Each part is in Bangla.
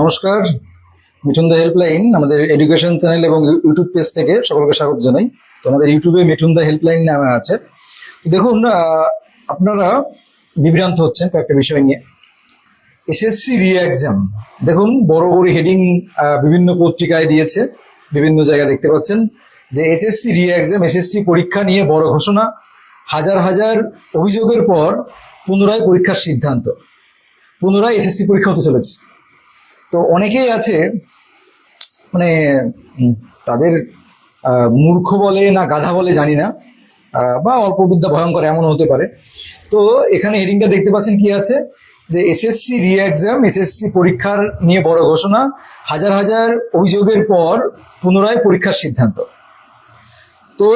নমস্কার। মিঠুন দা হেল্পলাইন, আমাদের এডুকেশন চ্যানেল এবং ইউটিউব পেজ থেকে সকলকে স্বাগত জানাই। তো আমাদের ইউটিউবে মিঠুন দা হেল্পলাইন নামে আছে। দেখুন আপনারা বিভ্রান্ত হচ্ছেন কয়েকটা বিষয় নিয়ে। এসএসসি রি এক্সাম দেখুন, বড় বড় হেডিং বিভিন্ন পত্রিকায় দিয়েছে, বিভিন্ন জায়গায় দেখতে পাচ্ছেন যে এসএসসি রি এক্সাম এসএসসি পরীক্ষা নিয়ে বড় ঘোষণা। হাজার হাজার অভিযোগের পর পুনরায় পরীক্ষার সিদ্ধান্ত। পুনরায় এসএসসি পরীক্ষা হতে চলেছে। তো অনেকেই আছে মানে তাদের মূর্খ বলে না গাধা বলে জানি না বা অল্প বিদ্যা ভয়ঙ্কর এমন হতে পারে। তো এখানে হেডিংটা দেখতে পাচ্ছেন কি আছে? যে এসএসসি রি এক্সাম এসএসসি পরীক্ষার নিয়ে বড় ঘোষণা, হাজার হাজার অভিযোগের পর পুনরায় পরীক্ষার সিদ্ধান্ত। তো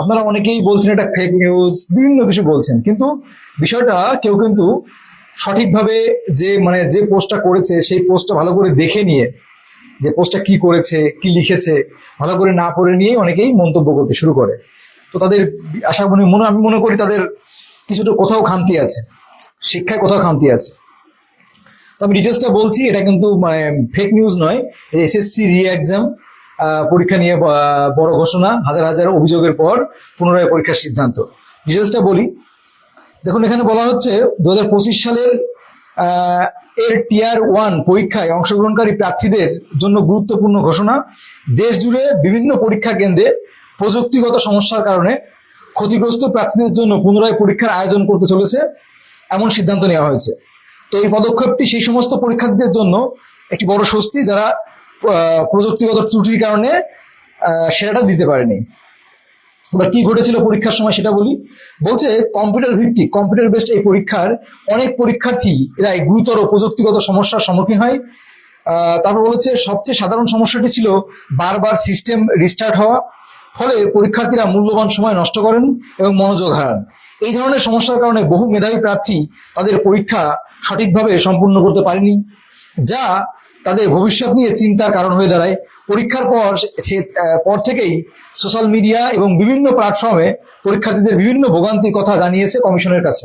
আপনারা অনেকেই বলছেন এটা ফেক নিউজ বিভিন্ন কিছু বলছেন, কিন্তু বিষয়টা কেউ কিন্তু সঠিকভাবে যে মানে যে পোস্টটা করেছে, সেই পোস্টটা ভালো করে দেখে নিয়ে, যে পোস্টটা কি করেছে, কি লিখেছে, ভালো করে না পড়ে নিয়ে অনেকেই মন্তব্য করতে শুরু করে। তো তাদের আশা মনে মনে, আমি মনে করি তাদের কিছুটা কোথাও খামতি আছে, শিক্ষায় কোথাও খামতি আছে। তো আমি ডিটেলসটা বলছি, এটা কিন্তু মানে ফেক নিউজ নয় এসএসসি রি এক্সাম পরীক্ষা নিয়ে বড় ঘোষণা, হাজার হাজার অভিযোগের পর পুনরায় পরীক্ষার সিদ্ধান্ত। ডিটেলসটা বলি দেখুন, এখানে বলা হচ্ছে দু হাজার পঁচিশ সালের এর টিয়ার ওয়ান পরীক্ষায় অংশগ্রহণকারী প্রার্থীদের জন্য গুরুত্বপূর্ণ ঘোষণা। দেশ জুড়ে বিভিন্ন পরীক্ষা কেন্দ্রে প্রযুক্তিগত সমস্যার কারণে ক্ষতিগ্রস্ত প্রার্থীদের জন্য পুনরায় পরীক্ষার আয়োজন করতে চলেছে, এমন সিদ্ধান্ত নেওয়া হয়েছে। তো এই পদক্ষেপটি সেই সমস্ত পরীক্ষার্থীদের জন্য একটি বড় স্বস্তি যারা প্রযুক্তিগত ত্রুটির কারণে সেরাটা দিতে পারেনি। এবার কি ঘটেছিল পরীক্ষার সময় সেটা বলি। বলছে কম্পিউটার ভিত্তিক কম্পিউটার বেসড এই পরীক্ষার অনেক পরীক্ষার্থী এরা এই গুরুতর প্রযুক্তিগত সমস্যার সম্মুখীন হয়। তারপর বলেছে সবচেয়ে সাধারণ সমস্যাটি ছিল বারবার সিস্টেম রিস্টার্ট হওয়া, ফলে পরীক্ষার্থীরা মূল্যবান সময় নষ্ট করেন এবং মনোযোগ হারান। এই ধরনের সমস্যার কারণে বহু মেধাবী প্রার্থী তাদের পরীক্ষা সঠিকভাবে সম্পূর্ণ করতে পারেনি, যা তাদের ভবিষ্যৎ নিয়ে চিন্তার কারণ হয়ে দাঁড়ায়। পরীক্ষার পর পর থেকেই সোশ্যাল মিডিয়া এবং বিভিন্ন প্ল্যাটফর্মে পরীক্ষার্থীদের বিভিন্ন ভোগান্তির কথা জানিয়েছে কমিশনের কাছে।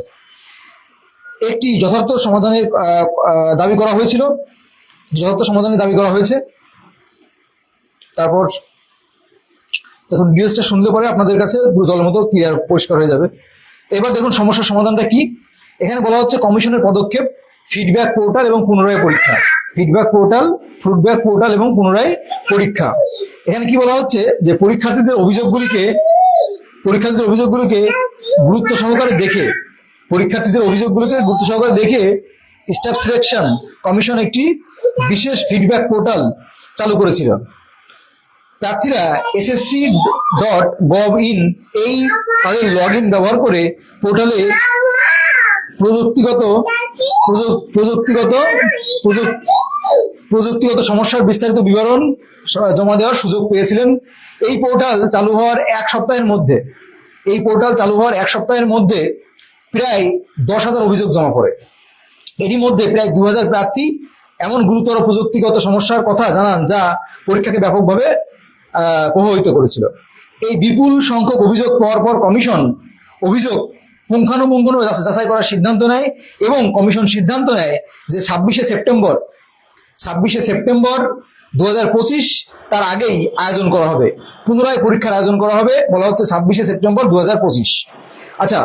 একটি যথার্থ সমাধানের দাবি করা হয়েছিল। যথার্থ সমাধানের দাবি করা হয়েছে। তারপর দেখুন ডিটেলসটা শুনলে পরে আপনাদের কাছে পুরো মতো ক্লিয়ার পরিষ্কার হয়ে যাবে। এবার দেখুন, সমস্যার সমাধানটা কি? এখানে বলা হচ্ছে কমিশনের পদক্ষেপ ফিডব্যাক পোর্টাল এবং পুনরায় পরীক্ষা। ফিডব্যাক পোর্টাল ফিডব্যাক পোর্টাল এবং পুনরায় পরীক্ষা। এখানে কি বলা হচ্ছে? যে পরীক্ষার্থীদের অভিযোগগুলিকে, পরীক্ষার্থীদের অভিযোগগুলোকে গুরুত্ব সহকারে দেখে, পরীক্ষার্থীদের অভিযোগগুলোকে গুরুত্ব সহকারে দেখে স্টাফ সিলেকশন কমিশন একটি বিশেষ ফিডব্যাক পোর্টাল চালু করেছিল। প্রার্থীরা এসএসসি ডট গভ ইন এই তাদের লগ ইন ব্যবহার করে পোর্টালে প্রযুক্তিগত, প্রযু- প্রযুক্তিগত প্রযুক- প্রযুক্তিগত সমস্যার বিস্তারিত বিবরণ জমা দেওয়ার সুযোগ পেয়েছিলেন। এই পোর্টাল চালু হওয়ার এক সপ্তাহের মধ্যে, এই পোর্টাল চালু হওয়ার এক সপ্তাহের মধ্যে প্রায় দশ হাজার অভিযোগ জমা পড়ে। এরই মধ্যে প্রায় দু হাজার প্রার্থী এমন গুরুতর প্রযুক্তিগত সমস্যার কথা জানান, যা পরীক্ষাকে ব্যাপকভাবে প্রভাবিত করেছিল। এই বিপুল সংখ্যক অভিযোগ পাওয়ার পর কমিশন অভিযোগ পুঙ্খানুপুঙ্খানু যাচাই করার সিদ্ধান্ত নেয় এবং কমিশন সিদ্ধান্ত নেয় যে ছাব্বিশে সেপ্টেম্বর ছাব্বিশে সেপ্টেম্বর দু তার আগেই আয়োজন করা হবে। পুনরায় পরীক্ষার আয়োজন করা হবে, বলা হচ্ছে ছাব্বিশে সেপ্টেম্বর দু আচ্ছা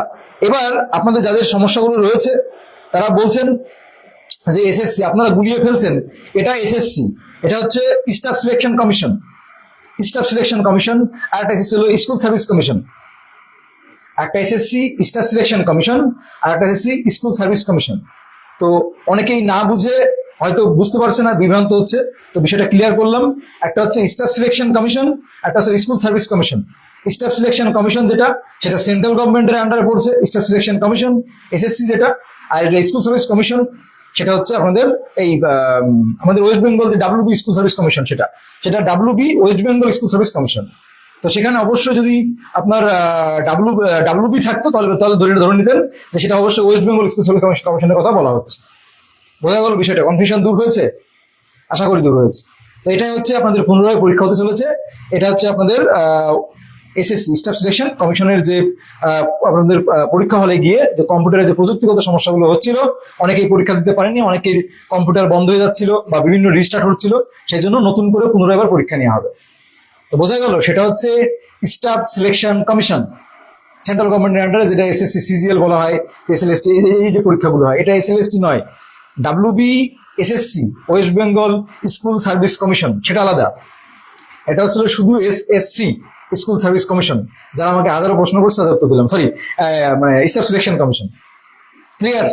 এবার আপনাদের যাদের সমস্যাগুলো রয়েছে, তারা বলছেন যে এসএসসি, আপনারা গুলিয়ে ফেলছেন, এটা এসএসসি, এটা হচ্ছে staff selection commission. Staff selection commission, আর একটা এসএসসি হলো স্কুল সার্ভিস কমিশন। একটা এসএসসি স্টাফ সিলেকশন কমিশন আর একটা এসএসসি স্কুল সার্ভিস কমিশন তো অনেকেই না বুঝে হয়তো বুঝতে পারছে না বিভ্রান্ত হচ্ছে। তো বিষয়টা ক্লিয়ার করলাম। একটা হচ্ছে স্টাফ সিলেকশন কমিশন একটা হচ্ছে school service commission staff selection commission যেটা সেটা সেন্ট্রাল গভর্নমেন্টের আন্ডারে পড়ছে স্টাফ সিলেকশন কমিশন এসএসসি যেটা আর স্কুল সার্ভিস কমিশন সেটা হচ্ছে আপনাদের এই আম, আমাদের ওয়েস্ট বেঙ্গল যে ডাব্লিউবি স্কুল সার্ভিস কমিশন সেটা। সেটা WB West Bengal school service commission তো সেখানে অবশ্যই যদি আপনার ডাব্লু ডাব্লিউবি থাকতো, তাহলে তাহলে ধরে ধরে নিতেন যে সেটা অবশ্যই ওয়েস্ট বেঙ্গল কমিশন কমিশনের কথা বলা হচ্ছে। বোঝা গেল বিষয়টা? কনফিউশন দূর হয়েছে? আশা করি দূর হয়েছে। তো এটাই হচ্ছে আপনাদের পুনরায় পরীক্ষা হতে চলেছে। এটা হচ্ছে আপনাদের এসএসসি স্টাফ সিলেকশন কমিশনের যে আপনাদের পরীক্ষা হলে গিয়ে যে কম্পিউটারের যে প্রযুক্তিগত সমস্যাগুলো হচ্ছিল, অনেকেই পরীক্ষা দিতে পারেনি অনেকের কম্পিউটার বন্ধ হয়ে যাচ্ছিল বা বিভিন্ন রিস্টার্ট হচ্ছিল, সেই জন্য নতুন করে পুনরায় পরীক্ষা নেওয়া হবে। তো বোঝা গেল, সেটা হচ্ছে স্টাফ সিলেকশন কমিশন সেন্ট্রাল গভর্নমেন্টের আন্ডারে যেটা এস এসএসসি সিজিএল বলা হয় এসএলএসটি এই যে পরীক্ষাগুলো হয়, এটা এসএলএসটি নয় WB SSC West Bengal school service commission সেটা আলাদা। এটা হচ্ছিল শুধু এসএসসি স্কুল সার্ভিস কমিশন যারা আমাকে হাজারো প্রশ্ন করছে তাদের উত্তর দিলাম সরি মানে স্টাফ সিলেকশন কমিশন ক্লিয়ার